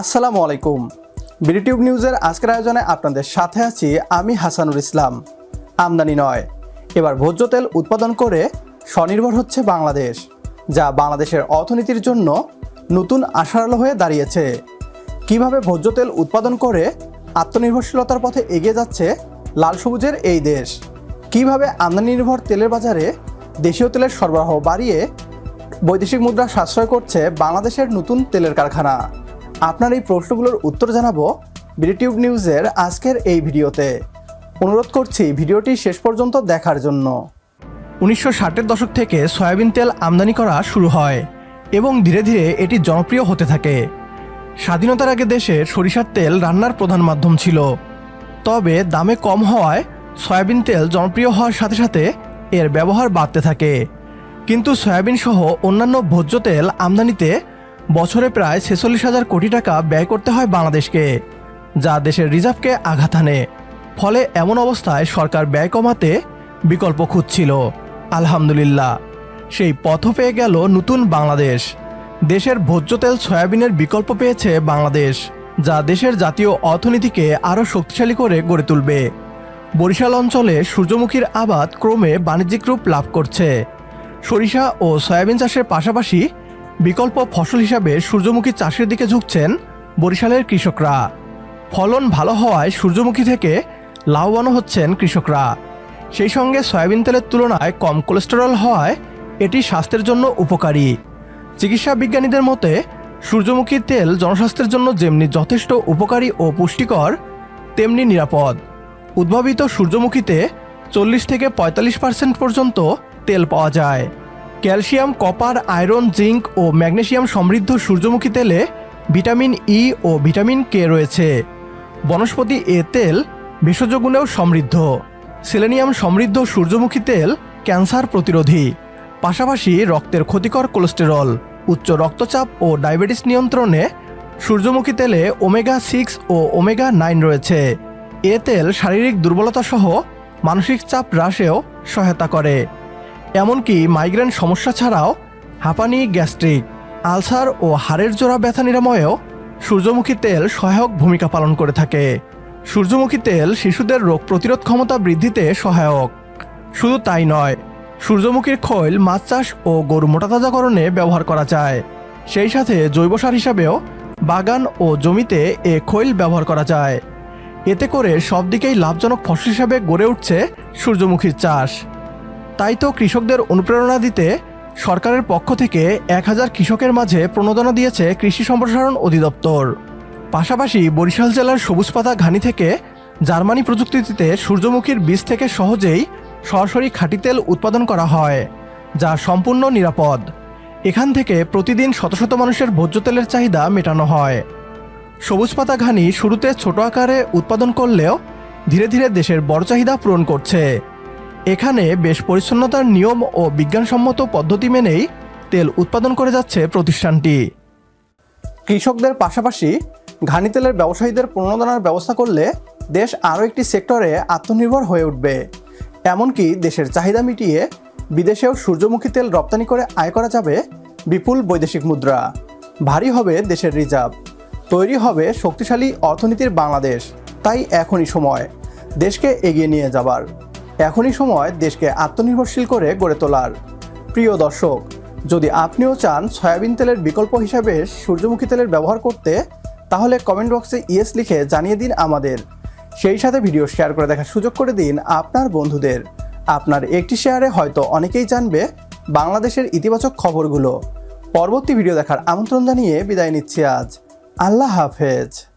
আসসালামু আলাইকুম। বিডিটিউব নিউজের আজকের আয়োজনে আপনাদের সাথে আছি আমি হাসানুর ইসলাম। আমদানি নয়, এবার ভোজ্য তেল উৎপাদন করে স্বনির্ভর হচ্ছে বাংলাদেশ, যা বাংলাদেশের অর্থনীতির জন্য নতুন আশার আলো হয়ে দাঁড়িয়েছে। কীভাবে ভোজ্য তেল উৎপাদন করে আত্মনির্ভরশীলতার পথে এগিয়ে যাচ্ছে লাল সবুজের এই দেশ? কীভাবে আমদানি নির্ভর তেলের বাজারে দেশীয় তেলের সরবরাহ বাড়িয়ে বৈদেশিক মুদ্রা সাশ্রয় করছে বাংলাদেশের নতুন তেলের কারখানা? আপনার এই প্রশ্নগুলোর উত্তর জানাব বিডিটিউব নিউজের আজকের এই ভিডিওতে। অনুরোধ করছি ভিডিওটি শেষ পর্যন্ত দেখার জন্য। উনিশশো ষাটের দশক থেকে সয়াবিন তেল আমদানি করা শুরু হয় এবং ধীরে ধীরে এটি জনপ্রিয় হতে থাকে। স্বাধীনতার আগে দেশে সরিষার তেল রান্নার প্রধান মাধ্যম ছিল। তবে দামে কম হওয়ায় সয়াবিন তেল জনপ্রিয় হওয়ার সাথে সাথে এর ব্যবহার বাড়তে থাকে। কিন্তু সয়াবিন সহ অন্যান্য ভোজ্য তেল আমদানিতে বছরে প্রায় ছেচল্লিশ হাজার কোটি টাকা ব্যয় করতে হয় বাংলাদেশকে, যা দেশের রিজার্ভকে আঘাত হানে। ফলে এমন অবস্থায় সরকার ব্যয় কমাতে বিকল্প খুঁজছিল। আলহামদুলিল্লাহ, সেই পথ পেয়ে গেল নতুন বাংলাদেশ। দেশের ভোজ্য তেল সয়াবিনের বিকল্প পেয়েছে বাংলাদেশ, যা দেশের জাতীয় অর্থনীতিকে আরও শক্তিশালী করে গড়ে তুলবে। বরিশাল অঞ্চলে সূর্যমুখীর আবাদ ক্রমে বাণিজ্যিক রূপ লাভ করছে। সরিষা ও সয়াবিন চাষের পাশাপাশি বিকল্প ফসল হিসাবে সূর্যমুখী চাষের দিকে ঝুঁকছেন বরিশালের কৃষকরা। ফলন ভালো হওয়ায় সূর্যমুখী থেকে লাভবানও হচ্ছেন কৃষকরা। সেই সঙ্গে সয়াবিন তেলের তুলনায় কম কোলেস্টেরল হওয়ায় এটি স্বাস্থ্যের জন্য উপকারী। চিকিৎসা বিজ্ঞানীদের মতে সূর্যমুখীর তেল জনস্বাস্থ্যের জন্য যেমনি যথেষ্ট উপকারী ও পুষ্টিকর, তেমনি নিরাপদ। উদ্ভাবিত সূর্যমুখীতে চল্লিশ থেকে পঁয়তাল্লিশ পার্সেন্ট পর্যন্ত তেল পাওয়া যায়। ক্যালসিয়াম, কপার, আয়রন, জিঙ্ক ও ম্যাগনেশিয়াম সমৃদ্ধ সূর্যমুখী তেলে ভিটামিন ই ও ভিটামিন কে রয়েছে। বনস্পতি এ তেল ভেষজ গুণেও সমৃদ্ধ। সেলেনিয়াম সমৃদ্ধ সূর্যমুখী তেল ক্যান্সার প্রতিরোধী। পাশাপাশি রক্তের ক্ষতিকর কোলেস্টেরল, উচ্চ রক্তচাপ ও ডায়াবেটিস নিয়ন্ত্রণে সূর্যমুখী তেলে ওমেগা সিক্স ও ওমেগা নাইন রয়েছে। এ তেল শারীরিক দুর্বলতা সহ মানসিক চাপ হ্রাসেও সহায়তা করে। এমনকি মাইগ্রেন সমস্যা ছাড়াও হাঁপানি, গ্যাস্ট্রিক, আলসার ও হাড়ের জোড়া ব্যথা নিরাময়েও সূর্যমুখী তেল সহায়ক ভূমিকা পালন করে থাকে। সূর্যমুখী তেল শিশুদের রোগ প্রতিরোধ ক্ষমতা বৃদ্ধিতে সহায়ক। শুধু তাই নয়, সূর্যমুখীর খৈল, মাছ চাষ ও গরু মোটাতাজাকরণে ব্যবহার করা যায়। সেই সাথে জৈব সার হিসাবেও বাগান ও জমিতে এ খৈল ব্যবহার করা যায়। এতে করে সব দিকেই লাভজনক ফসল হিসাবে গড়ে উঠছে সূর্যমুখীর চাষ। তাই তো কৃষকদের অনুপ্রেরণা দিতে সরকারের পক্ষ থেকে এক হাজার কৃষকের মাঝে প্রণোদনা দিয়েছে কৃষি সম্প্রসারণ অধিদপ্তর। পাশাপাশি বরিশাল জেলার সবুজ পাতা ঘানি থেকে জার্মানি প্রযুক্তিতে সূর্যমুখীর বীজ থেকে সহজেই সরাসরি খাঁটি তেল উৎপাদন করা হয়, যা সম্পূর্ণ নিরাপদ। এখান থেকে প্রতিদিন শত শত মানুষের ভোজ্য তেলের চাহিদা মেটানো হয়। সবুজ পাতা ঘানি শুরুতে ছোট আকারে উৎপাদন করলেও ধীরে ধীরে দেশের বড় চাহিদা পূরণ করছে। এখানে বেশ পরিচ্ছন্নতার নিয়ম ও বিজ্ঞানসম্মত পদ্ধতি মেনেই তেল উৎপাদন করে যাচ্ছে প্রতিষ্ঠানটি। কৃষকদের পাশাপাশি ঘানি তেলের ব্যবসায়ীদের প্রণোদনার ব্যবস্থা করলে দেশ আরও একটি সেক্টরে আত্মনির্ভর হয়ে উঠবে। এমনকি দেশের চাহিদা মিটিয়ে বিদেশেও সূর্যমুখী তেল রপ্তানি করে আয় করা যাবে বিপুল বৈদেশিক মুদ্রা। ভারী হবে দেশের রিজার্ভ। তৈরি হবে শক্তিশালী অর্থনীতির বাংলাদেশ। তাই এখনই সময়। দেশকে এগিয়ে নিয়ে যাবার। এখনই সময় দেশকে আত্মনির্ভরশীল করে গড়ে তোলার। প্রিয় দর্শক, যদি আপনিও চান সয়াবিন তেলের বিকল্প হিসাবে সূর্যমুখী তেলের ব্যবহার করতে, তাহলে কমেন্ট বক্সে ইয়েস লিখে জানিয়ে দিন আমাদের। সেই সাথে ভিডিও শেয়ার করে দেখার সুযোগ করে দিন আপনার বন্ধুদের। আপনার একটি শেয়ারে হয়তো অনেকেই জানবে বাংলাদেশের ইতিবাচক খবরগুলো। পরবর্তী ভিডিও দেখার আমন্ত্রণ জানিয়ে বিদায় নিচ্ছি আজ। আল্লাহ হাফেজ।